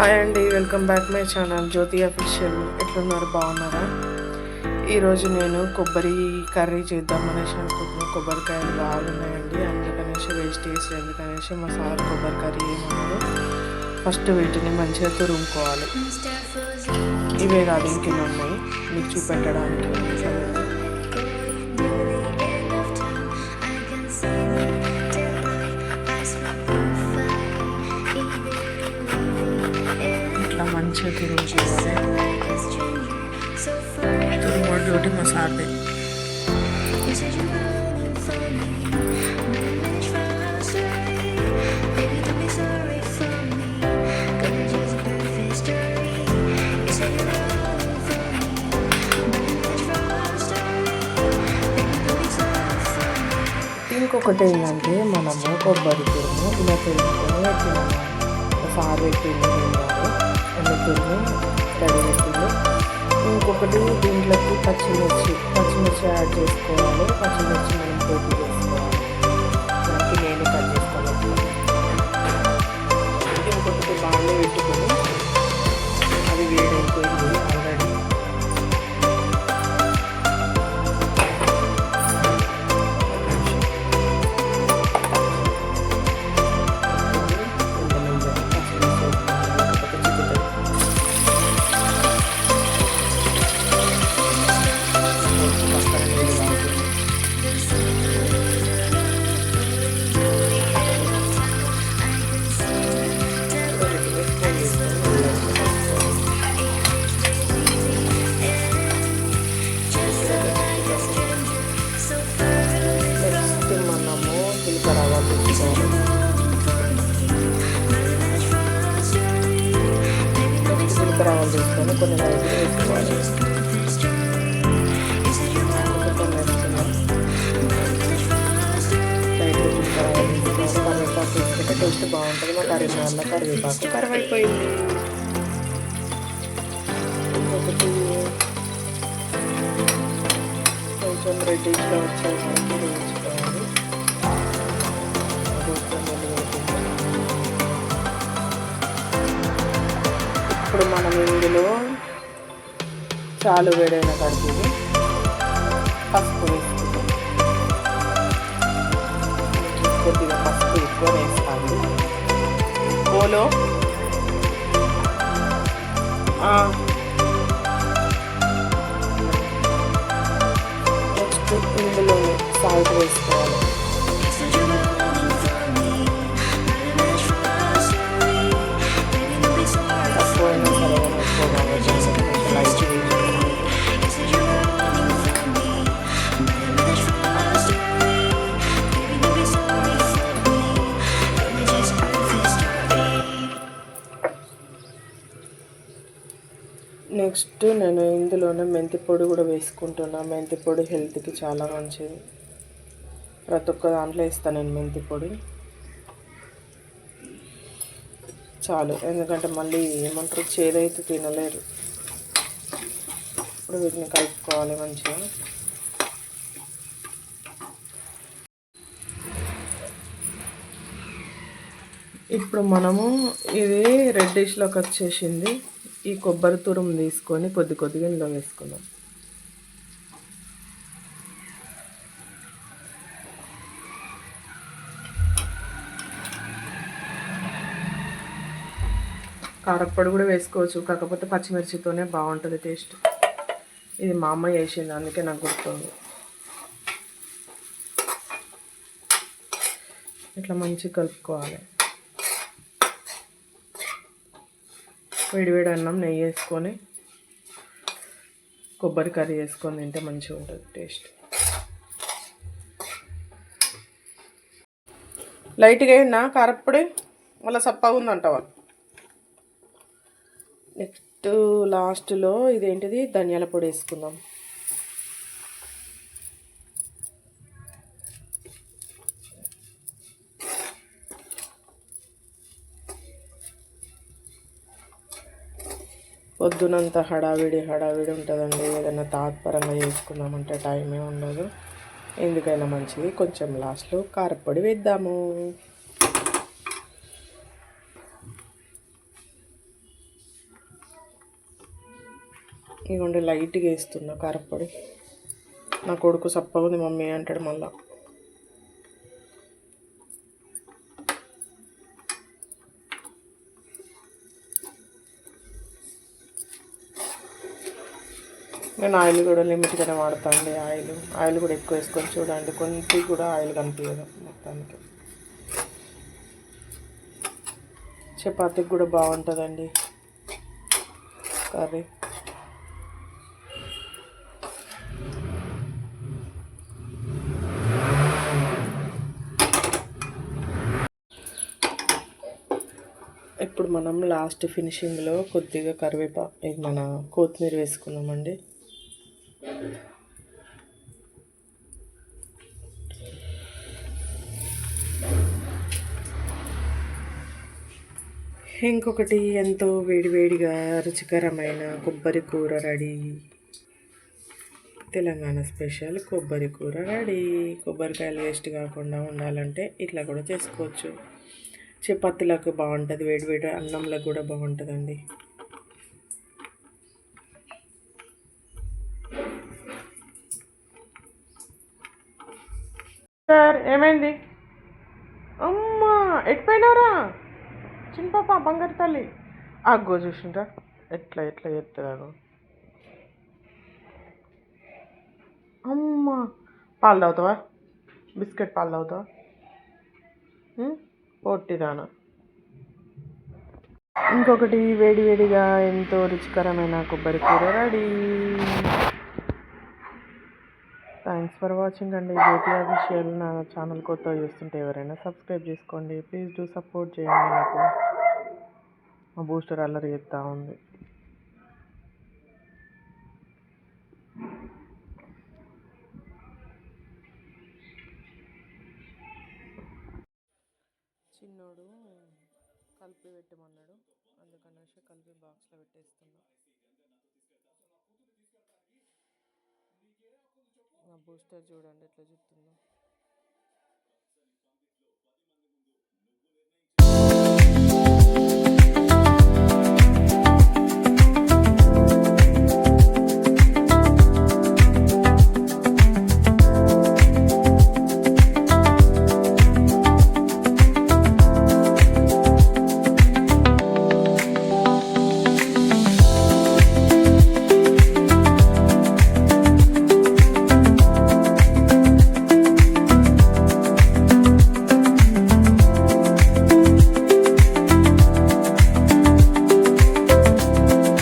Hi అండి welcome back my channel Jyothi official ఎట్లున్నారు? బాగున్నారా? ఈరోజు నేను కొబ్బరి కర్రీ చేద్దాం అనేసి అనుకుంటున్నాను కొబ్బరికాయలు బాగున్నాయండి అందుకనేసి వేస్ట్ చేసి ఎందుకనేసి మసాలా కొబ్బరి కర్రీ ఏమన్నారు? ఫస్ట్ వీటిని మంచిగా తురుముకోవాలి. ఇవే కాదు ఇంకెన్ని ఉన్నాయి? మీకు చూపెట్టడానికి. ఇట్లా మంచిగా తురుముకోవాలి తురుముడు తోటి మసాలా ఇంకొకటి ఏంటంటే మనము కొబ్బరి తురుము ఇలా తురుముకొని పెట్టినాము సారు పెట్టింది తిన్నారు అన్ని ఇంకొకటి దీంట్లోకి పచ్చిమిర్చి. పచ్చిమిర్చి యాడ్ చేసుకోవాలి. పచ్చిమిర్చి మనం పోటీ ఆవాలు తీసుకొని కొన్ని లైట్లు వేసుకోవాలి కొంచెం వేసుకున్నాం లైట్లు జీలకర్ర ఆవాలు తీసుకోవాలి కరివేపాకు వేసుకుంటే టేస్ట్ బాగుంటుంది మా కర్రీ వల్ల కరివేపాకు కరివైపోయింది ఇంకొకటి కొంచెం రెడ్డిష్గా వచ్చే ఇప్పుడు మనం ఇందులో చాలు వేడైన కడుపుది పసుపు వేసుకుంటాం కొద్దిగా పసుపు ఎక్కువ వేస్తాము పోలో? నెక్స్ట్ ఇందులో సాల్ట్ వేసుకోవాలి. నెక్స్ట్ నేను ఇందులోనే మెంతి పొడి కూడా వేసుకుంటున్నా. మెంతి పొడి హెల్త్కి చాలా మంచిది. ప్రతి ఒక్క దాంట్లో వేస్తాను నేను మెంతి పొడి. చాలు. ఎందుకంటే మళ్ళీ ఏమంటారు? చేదైతే తినలేరు. ఇప్పుడు వీటిని కలుపుకోవాలి మంచిగా. ఇప్పుడు మనము ఇది రెడ్డిష్లోకి వచ్చేసింది. ఈ కొబ్బరి తురుము తీసుకొని కొద్ది కొద్దిగా ఇందులో వేసుకుందాం. కారప్పొడి కూడా వేసుకోవచ్చు కాకపోతే పచ్చిమిర్చితోనే బాగుంటుంది టేస్ట్. ఇది మా అమ్మ చేసింది అందుకే నాకు గుర్తుంది. ఇట్లా మంచిగా కలుపుకోవాలి. వేడివేడి అన్నం నెయ్యి వేసుకొని కొబ్బరి కర్రీ వేసుకొని తింటే మంచిగా ఉంటుంది టేస్ట్. లైట్గా అయినా కారప్పొడి? మళ్ళీ సప్పగా ఉందంటావా? నెక్స్ట్ లాస్ట్లో ఇదేంటిది? ధనియాల పొడి వేసుకుందాం. పొద్దునంత హడావిడి హడావిడి ఉంటుందండి. ఏదైనా తాత్పరంగా చేసుకున్నామంటే టైమే ఉండదు. ఎందుకైనా మంచిది. కొంచెం లాస్ట్లో కారపొడి వేద్దాము. ఇగోండి లైట్గా వేస్తున్నా కారపొడి నా కొడుకు సప్పగుంది మమ్మీ అంటాడు మళ్ళీ. నేను ఆయిల్ కూడా లిమిట్గానే వాడతాండి ఆయిల్ ఆయిల్ కూడా ఎక్కువ వేసుకొని చూడండి. కొంచెం కూడా ఆయిల్ కనిపించదు మొత్తానికి. చపాతీకి కూడా బాగుంటుందండి కర్రీ. ఇప్పుడు మనం లాస్ట్ ఫినిషింగ్లో కొద్దిగా కరివేపా ఇది మన కొత్తిమీర వేసుకున్నామండి. ఇంకొకటి ఎంతో వేడివేడిగా రుచికరమైన కొబ్బరి కూర రెడీ. తెలంగాణ స్పెషల్ కొబ్బరి కూర రెడీ. కొబ్బరికాయలు వేస్ట్ కాకుండా ఉండాలంటే ఇట్లా కూడా చేసుకోవచ్చు. చపాతీలకు బాగుంటుంది వేడివేడి అన్నంలో కూడా బాగుంటుందండి సార్ ఏమైంది? అమ్మా ఎట్పోయినారా చిన్నపాప బంగారు తల్లి. అగ్గో చూసిండ్రా ఎట్లా ఎట్లా చేస్తుందో అమ్మా పాలు తాగుతావా? బిస్కెట్ పాలు తాగుతావా? పొట్టిదానా ఇంకొకటి వేడి వేడిగా ఎంతో రుచికరమైన కొబ్బరి కూర రెడీ. థ్యాంక్స్ ఫర్ వాచింగ్ అండి. జ్యోతి అఫీషియల్ నా ఛానల్ కొత్త చూస్తుంటే ఎవరైనా సబ్స్క్రైబ్ చేసుకోండి. ప్లీజ్ డూ సపోర్ట్ చేయండి నాకు. మా బూస్టర్ అల్లరి చేస్తూ ఉంది. చిన్నోడు కలిపి పెట్టమన్నాడు. అందుకనేసి కలిపి బాక్స్లో పెట్టేస్తున్నా. బూస్టర్ చూడండి ఎట్లా చూస్తుందో